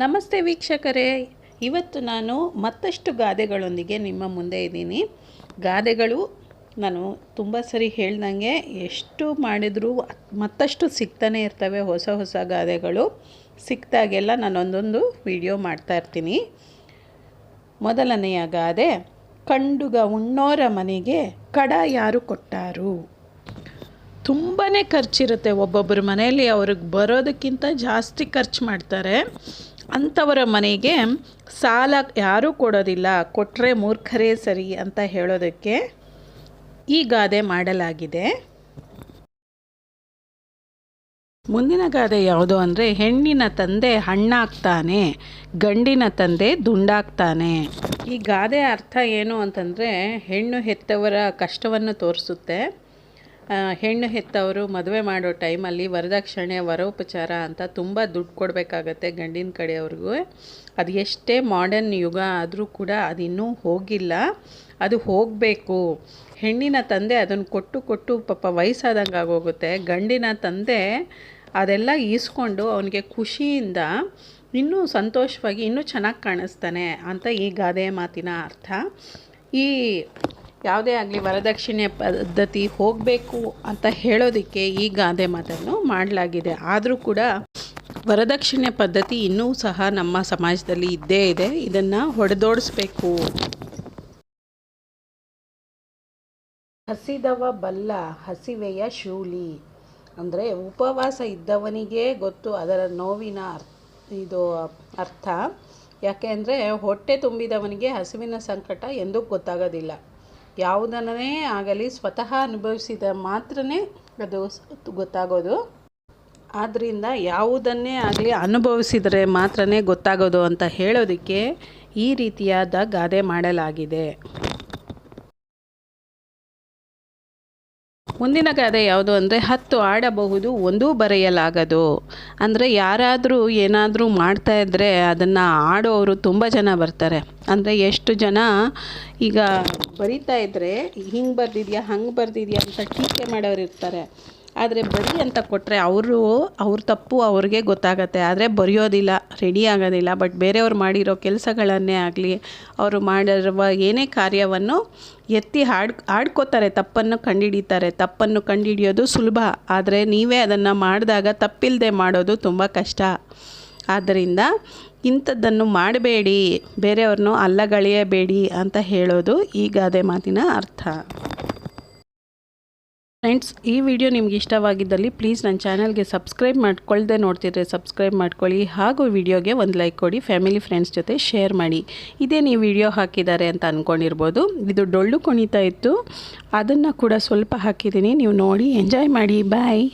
ನಮಸ್ತೆ ವೀಕ್ಷಕರೇ. ಇವತ್ತು ನಾನು ಮತ್ತಷ್ಟು ಗಾದೆಗಳೊಂದಿಗೆ ನಿಮ್ಮ ಮುಂದೆ ಇದ್ದೀನಿ. ಗಾದೆಗಳು ನಾನು ತುಂಬ ಸರಿ ಹೇಳ್ದಂಗೆ ಎಷ್ಟು ಮಾಡಿದರೂ ಮತ್ತಷ್ಟು ಸಿಗ್ತಾನೆ ಇರ್ತವೆ ಹೊಸ ಹೊಸ ಗಾದೆಗಳು. ಸಿಕ್ತಾಗೆಲ್ಲ ನಾನು ಒಂದೊಂದು ವಿಡಿಯೋ ಮಾಡ್ತಾ ಇರ್ತೀನಿ. ಮೊದಲನೆಯ ಗಾದೆ, ಕಂಡುಗ ಉಣ್ಣೋರ ಮನೆಗೆ ಕಡ ಯಾರು ಕೊಟ್ಟಾರು? ತುಂಬಾ ಖರ್ಚಿರುತ್ತೆ ಒಬ್ಬೊಬ್ಬರ ಮನೆಯಲ್ಲಿ ಅವ್ರಿಗೆ ಬರೋದಕ್ಕಿಂತ ಜಾಸ್ತಿ ಖರ್ಚು ಮಾಡ್ತಾರೆ. ಅಂಥವರ ಮನೆಗೆ ಸಾಲ ಯಾರೂ ಕೊಡೋದಿಲ್ಲ ಕೊಟ್ಟರೆ ಮೂರ್ಖರೇ ಸರಿ ಅಂತ ಹೇಳೋದಕ್ಕೆ ಈ ಗಾದೆ ಮಾಡಲಾಗಿದೆ. ಮುಂದಿನ ಗಾದೆ ಯಾವುದು ಅಂದರೆ ಹೆಣ್ಣಿನ ತಂದೆ ಹಣ್ಣಾಗ್ತಾನೆ, ಗಂಡಿನ ತಂದೆ ದುಂಡಾಗ್ತಾನೆ. ಈ ಗಾದೆ ಅರ್ಥ ಏನು ಅಂತಂದರೆ ಹೆಣ್ಣು ಹೆತ್ತವರ ಕಷ್ಟವನ್ನು ತೋರಿಸುತ್ತೆ ಹೆಣ್ಣು ಹೆತ್ತವರು ಮದುವೆ ಮಾಡೋ ಟೈಮಲ್ಲಿ ವರದಕ್ಷಿಣೆ, ವರೋಪಚಾರ ಅಂತ ತುಂಬ ದುಡ್ಡು ಕೊಡಬೇಕಾಗತ್ತೆ ಗಂಡಿನ ಕಡೆಯವ್ರಿಗೂ. ಅದು ಎಷ್ಟೇ ಮಾಡರ್ನ್ ಯುಗ ಆದರೂ ಕೂಡ ಅದು ಇನ್ನೂ ಹೋಗಿಲ್ಲ. ಅದು ಹೋಗಬೇಕು. ಹೆಣ್ಣಿನ ತಂದೆ ಅದನ್ನು ಕೊಟ್ಟು ಕೊಟ್ಟು ಪಾಪ ವಯಸ್ಸಾದಂಗೆ ಆಗೋಗುತ್ತೆ. ಗಂಡಿನ ತಂದೆ ಅದೆಲ್ಲ ಈಸ್ಕೊಂಡು ಅವನಿಗೆ ಖುಷಿಯಿಂದ ಇನ್ನೂ ಸಂತೋಷವಾಗಿ ಇನ್ನೂ ಚೆನ್ನಾಗಿ ಕಾಣಿಸ್ತಾನೆ ಅಂತ ಈ ಗಾದೆ ಮಾತಿನ ಅರ್ಥ. ಈ ಯಾವುದೇ ಆಗಲಿ ವರದಕ್ಷಿಣೆ ಪದ್ಧತಿ ಹೋಗಬೇಕು ಅಂತ ಹೇಳೋದಕ್ಕೆ ಈ ಗಾದೆ ಮಾತನ್ನು ಮಾಡಲಾಗಿದೆ. ಆದರೂ ಕೂಡ ವರದಕ್ಷಿಣೆ ಪದ್ಧತಿ ಇನ್ನೂ ಸಹ ನಮ್ಮ ಸಮಾಜದಲ್ಲಿ ಇದ್ದೇ ಇದೆ. ಇದನ್ನು ಹೊಡೆದೋಡಿಸ್ಬೇಕು. ಹಸಿದವ ಬಲ್ಲ ಹಸಿವೆಯ ಶೂಲಿ ಅಂದರೆ ಉಪವಾಸ ಇದ್ದವನಿಗೆ ಗೊತ್ತು ಅದರ ನೋವಿನ ಇದು ಅರ್ಥ. ಯಾಕೆ ಅಂದರೆ ಹೊಟ್ಟೆ ತುಂಬಿದವನಿಗೆ ಹಸಿವಿನ ಸಂಕಟ ಎಂದೂ ಗೊತ್ತಾಗೋದಿಲ್ಲ. ಯಾವುದನ್ನೇ ಆಗಲಿ ಸ್ವತಃ ಅನುಭವಿಸಿದ ಮಾತ್ರನೇ ಅದು ಗೊತ್ತಾಗೋದು. ಆದ್ದರಿಂದ ಯಾವುದನ್ನೇ ಆಗಲಿ ಅನುಭವಿಸಿದರೆ ಮಾತ್ರನೇ ಗೊತ್ತಾಗೋದು ಅಂತ ಹೇಳೋದಕ್ಕೆ ಈ ರೀತಿಯಾದ ಗಾದೆ ಮಾಡಲಾಗಿದೆ. ಮುಂದಿನ ಗಾದೆ ಯಾವುದು ಅಂದರೆ, ಹತ್ತು ಆಡಬಹುದು, ಒಂದೂ ಬರೆಯಲಾಗದು. ಅಂದರೆ ಯಾರಾದರೂ ಏನಾದರೂ ಮಾಡ್ತಾ ಇದ್ದರೆ ಅದನ್ನು ಆಡೋರು ತುಂಬ ಜನ ಬರ್ತಾರೆ. ಅಂದರೆ ಎಷ್ಟು ಜನ ಈಗ ಬರಿತಾ ಇದ್ದರೆ ಹಿಂಗೆ ಬರೆದಿದ್ಯಾ, ಹಂಗೆ ಬರೆದಿದ್ಯಾ ಅಂತ ಟೀಕೆ ಮಾಡೋರು ಇರ್ತಾರೆ ಆದರೆ ಬರಿ ಅಂತ ಕೊಟ್ಟರೆ ಅವರು, ಅವ್ರ ತಪ್ಪು ಅವ್ರಿಗೆ ಗೊತ್ತಾಗತ್ತೆ. ಆದರೆ ಬರೆಯೋದಿಲ್ಲ ರೆಡಿ ಆಗೋದಿಲ್ಲ. ಬಟ್ ಬೇರೆಯವ್ರು ಮಾಡಿರೋ ಕೆಲಸಗಳನ್ನೇ ಆಗಲಿ, ಅವರು ಮಾಡಿರುವ ಏನೇ ಕಾರ್ಯವನ್ನು ಎತ್ತಿ ಹಾಡ್ ಆಡ್ಕೋತಾರೆ ತಪ್ಪನ್ನು ಕಂಡುಹಿಡಿತಾರೆ ತಪ್ಪನ್ನು ಕಂಡುಹಿಡಿಯೋದು ಸುಲಭ. ಆದರೆ ನೀವೇ ಅದನ್ನು ಮಾಡಿದಾಗ ತಪ್ಪಿಲ್ಲದೆ ಮಾಡೋದು ತುಂಬ ಕಷ್ಟ. ಆದ್ದರಿಂದ ಇಂಥದ್ದನ್ನು ಮಾಡಬೇಡಿ. ಬೇರೆಯವ್ರನ್ನೂ ಅಲ್ಲಗಳೆಯಬೇಡಿ ಅಂತ ಹೇಳೋದು ಈ ಗಾದೆ ಮಾತಿನ ಅರ್ಥ. ಫ್ರೆಂಡ್ಸ್ ಈ ವಿಡಿಯೋ ನಿಮ್ಗೆ ಇಷ್ಟವಾಗಿದ್ದಲ್ಲಿ ಪ್ಲೀಸ್ ನನ್ನ ಚಾನಲ್ಗೆ ಸಬ್ಸ್ಕ್ರೈಬ್ ಮಾಡ್ಕೊಳ್ಳದೆ ನೋಡ್ತಿದ್ರೆ ಸಬ್ಸ್ಕ್ರೈಬ್ ಮಾಡ್ಕೊಳ್ಳಿ. ಹಾಗೂ ವಿಡಿಯೋಗೆ ಒಂದು ಲೈಕ್ ಕೊಡಿ ಫ್ಯಾಮಿಲಿ ಫ್ರೆಂಡ್ಸ್ ಜೊತೆ ಶೇರ್ ಮಾಡಿ. ಇದೇ ನೀವು ವಿಡಿಯೋ ಹಾಕಿದ್ದಾರೆ ಅಂತ ಅಂದ್ಕೊಂಡಿರ್ಬೋದು ಇದು ಡೊಳ್ಳು ಕುಣಿತಾ ಇತ್ತು. ಅದನ್ನು ಕೂಡ ಸ್ವಲ್ಪ ಹಾಕಿದ್ದೀನಿ. ನೀವು ನೋಡಿ ಎಂಜಾಯ್ ಮಾಡಿ. ಬಾಯ್